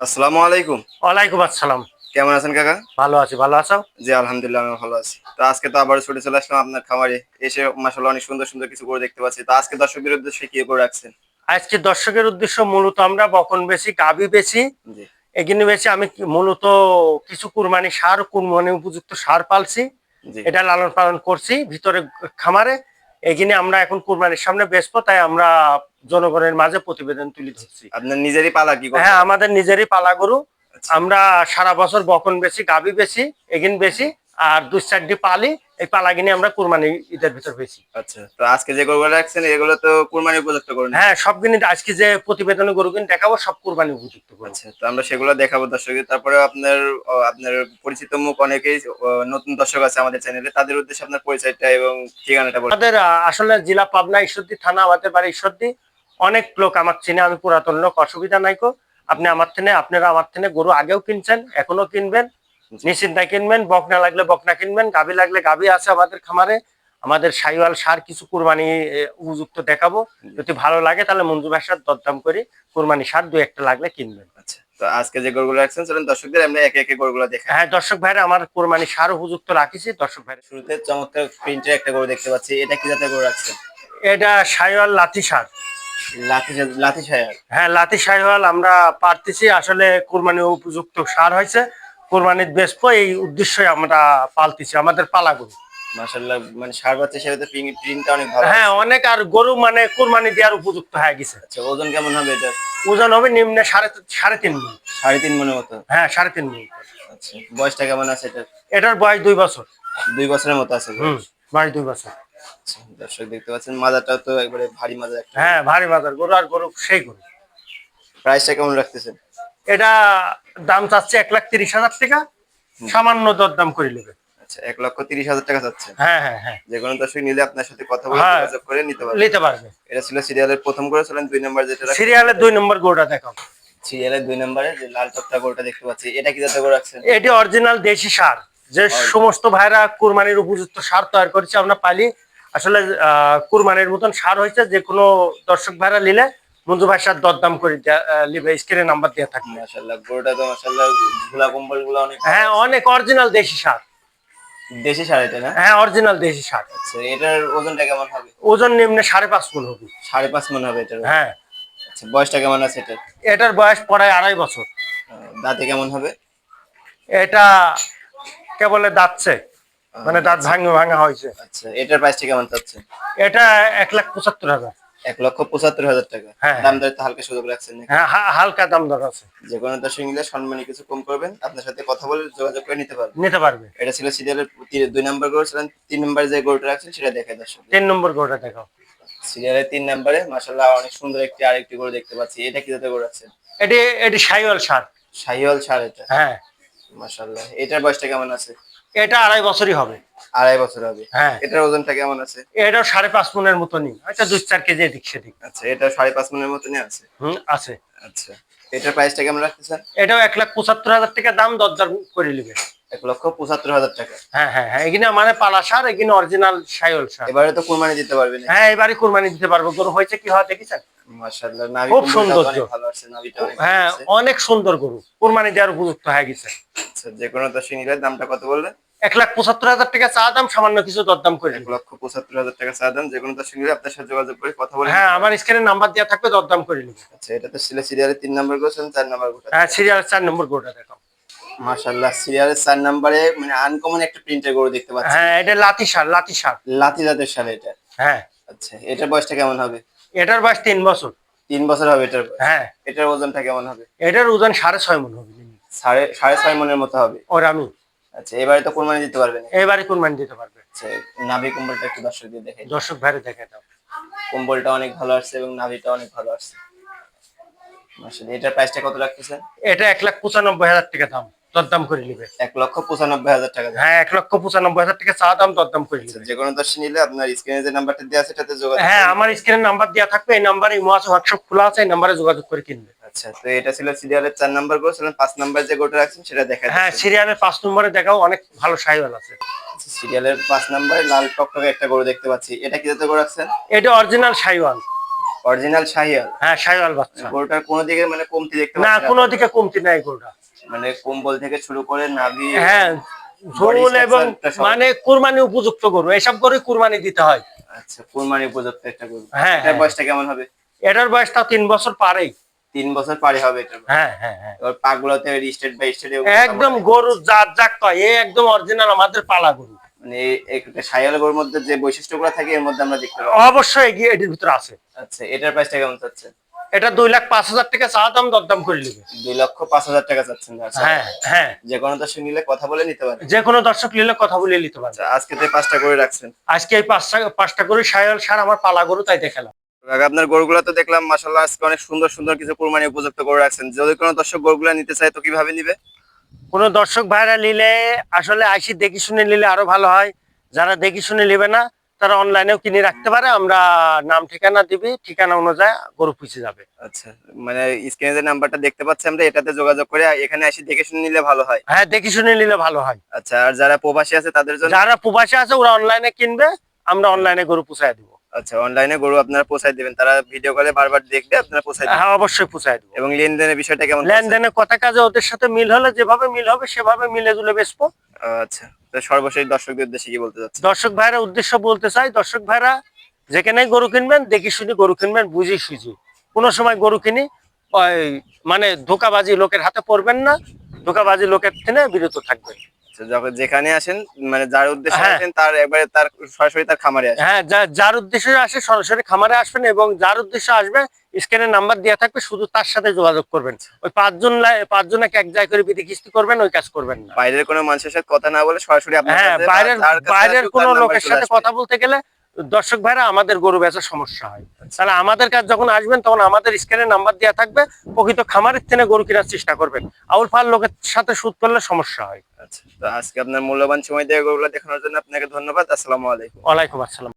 আসসালামু আলাইকুম। ওয়ালাইকুম আসসালাম। কেমন আছেন কাকা? ভালো আছি ভালো আছো? জি আলহামদুলিল্লাহ আমি ভালো আছি। তো আজকে তো আবার ছুটে চলে আসলাম আপনার খামারে। এসে মাসাল্লাহ অনেক সুন্দর সুন্দর কিছু করে দেখতে পাচ্ছি। তো আজকে দর্শকদের উদ্দেশ্যে কি করে রাখছেন? আজকে দর্শকের উদ্দেশ্য মূলত আমরা বকন বেশি গাবি বেশি জি। বেশি আমি মূলত কিছু কুরবানি সার কুরবানি উপযুক্ত সার পালছি। এটা লালন পালন করছি ভিতরে খামারে। এখানে আমরা এখন কুরবানির সামনে ব্যস্ত তাই আমরা জনগণের মাঝে প্রতিবেদন তুলে ধরছি। আপনার নিজেরই পালা কি হ্যাঁ আমাদের নিজেরই পালা গরু। আচ্ছা। আমরা সারা বছর বকন বেশি গাবি বেশি এগিন বেশি আর দুই চারটি পালি এই পালাগিনি আমরা কুরবানি ঈদের ভিতর বেশি আচ্ছা তো আজকে যে গরুগুলো রাখছেন এগুলো তো কুরবানি উপযুক্ত করুন হ্যাঁ সব কিনে আজকে যে প্রতিবেদনে গরু কিনে দেখাবো সব কুরবানি উপযুক্ত গরু। আচ্ছা তো আমরা সেগুলো দেখাবো দর্শকদের। তারপরে আপনার আপনার পরিচিত মুখ অনেকেই নতুন দর্শক আছে আমাদের চ্যানেলে তাদের উদ্দেশ্যে আপনার পরিচয়টা এবং ঠিকানাটা বলুন। আমাদের আসলে জেলা পাবনা ঈশ্বরদী থানা আমাদের বাড়ি ঈশ্বরদী। অনেক লোক আমার চিনে আমি পুরাতন লোক অসুবিধা নাই কো। আপনি আমার থেকে আপনারা আমার থেকে গরু আগেও কিনছেন এখনও কিনবেন। নিশ্চিন্তায় কিনবেন বকনা লাগলে বকনা কিনবেন গাভি লাগলে গাভি আছে আমাদের খামারে। আমাদের সাইওয়াল সার কিছু কুরবানি উপযুক্ত দেখাবো। যদি ভালো লাগে তাহলে মঞ্জু ভাষার দরদাম করি। কুরবানি সার দু একটা লাগলে কিনবেন। আচ্ছা তো আজকে যে গরুগুলো রাখছেন চলেন দর্শকদের আমরা একে একে গরুগুলো দেখাই। হ্যাঁ দর্শক ভাইরা আমার কুরবানি সার উপযুক্ত রাখিছি। দর্শক ভাইরা শুরুতে চমৎকার প্রিন্টের একটা গরু দেখতে পাচ্ছি। এটা কি জাতের গরু রাখছেন? এটা সাইওয়াল লাঠি সার। লাঠি হ্যাঁ সাইওয়াল আমরা পারতেছি। আসলে কোরবানি উপযুক্ত সার হয়েছে। কোরবানির বেসপো এই উদ্দেশ্যে আমরা পালতেছি আমাদের পালা গরু মাশাল্লাহ মানে সার বাচ্চা হিসেবে তো প্রিন্টটা অনেক ভালো। হ্যাঁ অনেক আর গরু মানে কোরবানি দেওয়ার উপযুক্ত হয়ে গেছে। আচ্ছা ওজন কেমন হবে এটা? ওজন হবে নিম্নে সাড়ে সাড়ে তিন সাড়ে তিন মনের মতো? হ্যাঁ সাড়ে তিন আচ্ছা বয়সটা কেমন আছে এটা এটার বয়স দুই বছর। দুই বছরের মতো আছে বয়স? দুই বছর। আচ্ছা, দর্শক দেখতে পাচ্ছেন মাজারটাও তো একবারে ভারী মাজা একটা। হ্যাঁ ভারী বাজার গরু আর গরু সেই গরু। প্রাইসটা কেমন রাখতেছেন? এটা দাম চাচ্ছে এক লাখ তিরিশ হাজার টাকা। সামান্য দরদাম করে নেবে। আচ্ছা এক লক্ষ তিরিশ হাজার টাকা চাচ্ছেন হ্যাঁ হ্যাঁ হ্যাঁ। যে কোনো দর্শক নিলে আপনার সাথে কথা বলে হ্যাঁ। যোগাযোগ করে নিতে পারবেন নিতে পারবে। এটা ছিল সিরিয়ালের প্রথম ছিলেন দুই নম্বর যেটা সিরিয়ালের দুই নম্বর গরুটা দেখাও। সিরিয়ালের দুই নম্বরে যে লাল টপটা গরুটা দেখতে পাচ্ছি এটা কি জাতের গরু রাখছেন? এটি অরিজিনাল দেশি সার। যে সমস্ত ভাইরা কুরবানির উপযুক্ত সার তৈরি করেছে আমরা পাইলি আসলে আহ, কুরবানির মতন সার হয়েছে যে কোনো দর্শক ভাইরা নিলে মঞ্জু ভাই সার দরদাম করে লিবে স্ক্রিনে নাম্বার দেওয়া থাকবে মাশাল্লাহ গরুটা তো মাশাল্লাহ ঝুলা কম্বলগুলো অনেক হ্যাঁ অনেক অরিজিনাল দেশি সার। দেশি সার এটা না? হ্যাঁ অরিজিনাল দেশি সার। আচ্ছা এটার ওজনটা কেমন হবে? ওজন নিম্নে সাড়ে পাঁচ মন হবে। সাড়ে পাঁচ মন হবে এটার হ্যাঁ। আচ্ছা বয়সটা কেমন আছে এটার? এটার বয়স প্রায় আড়াই বছর। দাঁতে কেমন হবে? এটা কেবলে দাঁতছে? মানে দাঁত ভাঙা ভাঙা হয়েছে। আচ্ছা এটার প্রাইসটা কেমন চাচ্ছেন? এটা এক লাখ পঁচাত্তর হাজার। এক লক্ষ পঁচাত্তর হাজার টাকা। হ্যাঁ। দাম দরে তো হালকা সুযোগ রাখছেন? হ্যাঁ হালকা দাম দর আছে। যে কোনো দর্শক নিলে সম্মানী কিছু কম করবেন আপনার সাথে কথা বলে যোগাযোগ করে নিতে পারবেন। নিতে পারবে। এটা ছিল সিরিয়ালের দুই নম্বর গরু ছিলেন তিন নম্বর যে গরুটা রাখছেন সেটা দেখায় দর্শক। তিন নম্বর গরুটা দেখাও। সিরিয়ালের তিন নম্বরে মাসাল্লাহ অনেক সুন্দর একটি আরেকটি গরু দেখতে পাচ্ছি। এটা কি জাতের গরু রাখছেন এটি এটি সাইওয়াল সার। শাহিওয়াল সার এটা। হ্যাঁ। মাসাল্লাহ এটার বয়সটা কেমন আছে? এটা আড়াই বছরই হবে। আড়াই বছর হবে। হ্যাঁ। এটার ওজনটা কেমন আছে? এটা সাড়ে পাঁচ মনের মতনই। এটা দুই চার কেজি এদিক সেদিক। আচ্ছা এটা সাড়ে পাঁচ মনের মতনই আছে? হুম আছে। আচ্ছা এটার প্রাইসটা কেমন রাখতেছেন এটাও এক লাখ পঁচাত্তর হাজার টাকা দাম দরদার করে নেবে। এক লক্ষ পঁচাত্তর হাজার টাকা। হ্যাঁ হ্যাঁ হ্যাঁ এখানে মানে পালা সার এখানে অরিজিনাল সাইওয়াল সার। এবারে তো কোরবানি দিতে পারবেন হ্যাঁ এবারে কোরবানি দিতে পারব। গরু হয়েছে কি হয় দেখেছেন? মাশাআল্লাহ নাভি খুব অনেক হ্যাঁ অনেক সুন্দর গরু। কোরবানি দেওয়ার উপযুক্ত হয়ে গেছে। আচ্ছা যে কোনো নিলে দামটা কত বললেন? এক লাখ পঁচাত্তর হাজার টাকা চা দাম সামান্য কিছু দরদাম করে এক লক্ষ পঁচাত্তর হাজার টাকা চা দাম যে কোনো দর্শক আপনার সাথে যোগাযোগ করে কথা বলে হ্যাঁ আমার স্ক্রিনে নাম্বার দেওয়া থাকবে দরদাম করে নিন। আচ্ছা এটা তো ছিল সিরিয়ালের তিন নম্বর গোছেন চার নম্বর গোটা। হ্যাঁ সিরিয়াল চার নম্বর গরুটা দেখাও মাশাআল্লাহ সিরিয়ালের চার নম্বরে মানে আনকমন একটা প্রিন্টের গরু দেখতে পাচ্ছি। হ্যাঁ এটা লাতি সার লাতি সার লাতি জাতের সালে এটা। হ্যাঁ। আচ্ছা এটার বয়সটা কেমন হবে? এটার বয়স তিন বছর। তিন বছর হবে এটার হ্যাঁ। এটার ওজনটা কেমন হবে? এটার ওজন সাড়ে ছয় মন হবে। সাড়ে সাড়ে ছয় মনের মতো হবে। ওর আমি। আচ্ছা এবারে তো কোরবানি দিতে পারবেন? এবারে কোরবানি দিতে পারবে? আচ্ছা নাভি কম্বলটা একটু দর্শক দিয়ে দেখে দর্শক ভাইরে দেখে দাও কম্বলটা অনেক ভালো আসছে এবং নাভিটা অনেক ভালো আসছে। মাশাআল্লাহ এটার প্রাইসটা কত রাখতেছেন এটা এক লাখ পঁচানব্বই হাজার টাকা দাম দরদাম করে নিবে। এক লক্ষ পঁচানব্বই হাজার টাকা। হ্যাঁ এক লক্ষ পঁচানব্বই হাজার টাকা চা দাম দরদাম করে আচ্ছা, নিবে। যে কোনো দর্শক নিলে আপনার স্ক্রিনে যে নাম্বারটা দেওয়া আছে সেটাতে যোগাযোগ হ্যাঁ। আমার স্ক্রিনের নাম্বার দেওয়া থাকবে এই নাম্বারে ইমো আছে হোয়াটসঅ্যাপ খোলা আছে এই নাম্বারে যোগাযোগ করে কিনবে। আচ্ছা তো এটা ছিল সিরিয়ালের চার নাম্বার গো ছিলেন পাঁচ নাম্বার যে গোটা রাখছেন সেটা দেখা হ্যাঁ সিরিয়ালের পাঁচ নম্বরে দেখাও অনেক ভালো সাইওয়াল আছে। সিরিয়ালের পাঁচ নাম্বারে লাল টকটকে একটা গরু দেখতে পাচ্ছি। এটা কি জাতের গরু রাখছেন? এটা অরিজিনাল সাইওয়াল অরিজিনাল শাহিয়াল হ্যাঁ সাইওয়াল বাচ্চা। গরুটার কোনো দিকে মানে কমতি দেখতে না কোনো দিকে কমতি নাই গরুটা। মানে কম্বল থেকে শুরু করে নাভি হ্যাঁ ঝোল এবং মানে কুরবানি উপযুক্ত গরু এসব গরু কুরবানি দিতে হয়। আচ্ছা কুরবানি উপযুক্ত একটা গরু। হ্যাঁ, এটার হ্যাঁ। বয়সটা কেমন হবে? এটার বয়স তাও তিন বছর পারেই। তিন বছর পারে হবে এটার হ্যাঁ হ্যাঁ হ্যাঁ। এবার পাগুলোতে স্টেট বাই স্টেট একদম গরু জাত জাক কয় এ একদম অরিজিনাল আমাদের পালা গরু। মানে একটা গরুর মধ্যে যে বৈশিষ্ট্যগুলো থাকে এর মধ্যে আমরা দেখতে পাবো। অবশ্যই এগিয়ে এটির ভিতরে আছে। আচ্ছা এটার প্রাইসটা কেমন এটা দুই লাখ পাঁচ হাজার টাকা চা দাম দরদাম করে নেবে। দুই লক্ষ পাঁচ হাজার টাকা চাচ্ছেন আচ্ছা। হ্যাঁ হ্যাঁ। যে কোনো দর্শক নিলে কথা বলে নিতে পারে। যে কোনো দর্শক নিলে কথা বলে নিতে পারবে আচ্ছা আজকে তো পাঁচটা করে রাখছেন। আজকে এই পাঁচটা পাঁচটা করে সায়াল সার আমার পালা গরু তাই দেখালাম। আপনার গরুগুলো তো দেখলাম মাসাল্লাহ আজকে অনেক সুন্দর সুন্দর কিছু কোরবানি উপযুক্ত করে রাখছেন। যদি কোনো দর্শক গরুগুলো নিতে চায় তো কীভাবে নিবে? কোনো দর্শক ভাইরা নিলে আসলে আইসি দেখি শুনে নিলে আরও ভালো হয়। যারা দেখি শুনে নেবে না তারা অনলাইনেও কিনে রাখতে পারে আমরা নাম ঠিকানা দিবি ঠিকানা অনুযায়ী গরু পুষে যাবে। আচ্ছা মানে স্ক্রিনে যে নাম্বারটা দেখতে পাচ্ছি আমরা এটাতে যোগাযোগ করে এখানে এসে দেখে শুনে নিলে ভালো হয়। হ্যাঁ দেখি শুনে নিলে ভালো হয়। আচ্ছা আর যারা প্রবাসী আছে তাদের জন্য? যারা প্রবাসী আছে ওরা অনলাইনে কিনবে আমরা অনলাইনে গরু পুষায় দিব। আচ্ছা অনলাইনে গরু আপনারা পৌঁছায় দিবেন তারা ভিডিও কলে বারবার দেখবে আপনারা পৌঁছায় হ্যাঁ অবশ্যই পুষায় দিব। এবং লেনদেনের বিষয়টা কেমন লেনদেনের কথা কাজে ওদের সাথে মিল হলে যেভাবে মিল হবে সেভাবে মিলে জুলে বেসবো আচ্ছা তো সর্বশেষ দর্শকদের উদ্দেশ্যে কি বলতে চাচ্ছেন? দর্শক ভাইরা উদ্দেশ্য বলতে চাই দর্শক ভাইরা যেখানে গরু কিনবেন দেখি শুনি গরু কিনবেন বুঝি সুঝি। কোনো সময় গরু কিনি মানে ধোকাবাজি লোকের হাতে পড়বেন না ধোকাবাজি লোকের থেকে বিরত থাকবেন। যখন যেখানে আসেন মানে যার উদ্দেশ্যে হ্যাঁ। আসেন তার একবারে তার সরাসরি তার খামারে আসেন। হ্যাঁ যা- যার উদ্দেশ্যে আসে সরাসরি খামারে আসবেন এবং যার উদ্দেশ্যে আসবে স্ক্যানের নাম্বার দেওয়া থাকবে শুধু তার সাথে যোগাযোগ করবেন। ওই পাঁচজন লাই- পাঁচজনকে এক জায়গায় করে বিধি কিস্তি করবেন ওই কাজ করবেন না। বাইরের কোনো মানুষের সাথে কথা না বলে সরাসরি আপনার হ্যাঁ কাছে বাইরের কাছে বাইরের কোনো লোকের সাথে কথা বলতে গেলে দর্শক ভাইরা আমাদের গরু বেচার সমস্যা হয়। তাহলে আমাদের কাছে যখন আসবেন তখন আমাদের স্ক্রিনে নাম্বার দেওয়া থাকবে প্রকৃত খামারের থেকে গরু কেনার চেষ্টা করবেন। আউল ফাল লোকের সাথে সুদ করলে সমস্যা হয়। আচ্ছা তো আজকে আপনার মূল্যবান সময় দিয়ে গরুগুলো দেখানোর জন্য আপনাকে ধন্যবাদ। আসসালামু আলাইকুম। ওয়ালাইকুম আসসালাম।